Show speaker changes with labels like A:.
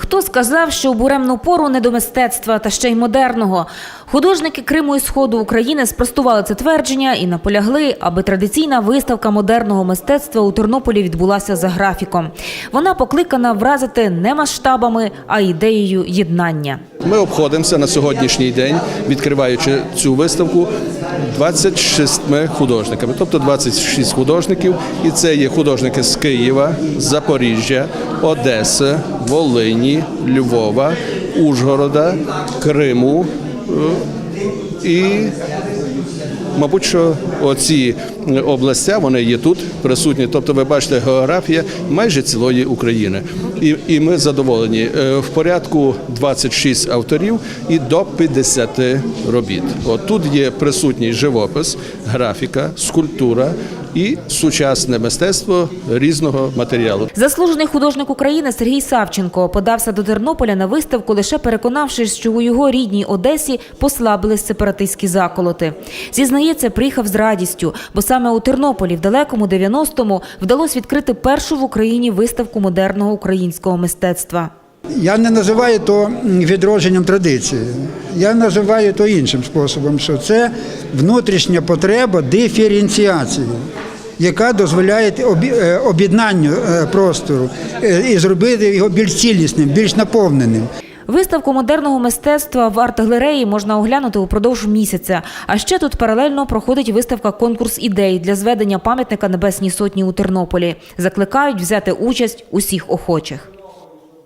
A: Хто сказав, що у буремну пору не до мистецтва та ще й модерного? Художники Криму і Сходу України спростували це твердження і наполягли, аби традиційна виставка модерного мистецтва у Тернополі відбулася за графіком. Вона покликана вразити не масштабами, а ідеєю єднання.
B: Ми обходимося на сьогоднішній день, відкриваючи цю виставку 26 художниками, тобто 26 художників, і це є художники з Києва, Запоріжжя, Одеси, Волині, Львова, Ужгорода, Криму. Е, і Мабуть, що оці областя вони є тут присутні. Тобто, ви бачите, географія майже цілої України, і, і ми задоволені Е, в порядку 26 авторів і до 50 робіт. От тут є присутній живопис, графіка, скульптура і сучасне мистецтво різного матеріалу.
A: Заслужений художник України Сергій Савченко подався до Тернополя на виставку, лише переконавшись, що у його рідній Одесі послабились сепаратистські заколоти. Зізнається, приїхав з радістю, бо саме у Тернополі в далекому 90-му вдалося відкрити першу в Україні виставку модерного українського мистецтва.
C: Я не називаю то відродженням традиції. Я називаю то іншим способом, що це внутрішня потреба диференціації, яка дозволяє е, об'єднанню е, простору е, і зробити його більш цілісним, більш наповненим.
A: Виставку модерного мистецтва в арт-галереї можна оглянути упродовж місяця. А ще тут паралельно проходить виставка конкурс ідей для зведення пам'ятника Небесній Сотні у Тернополі. Закликають взяти участь усіх охочих.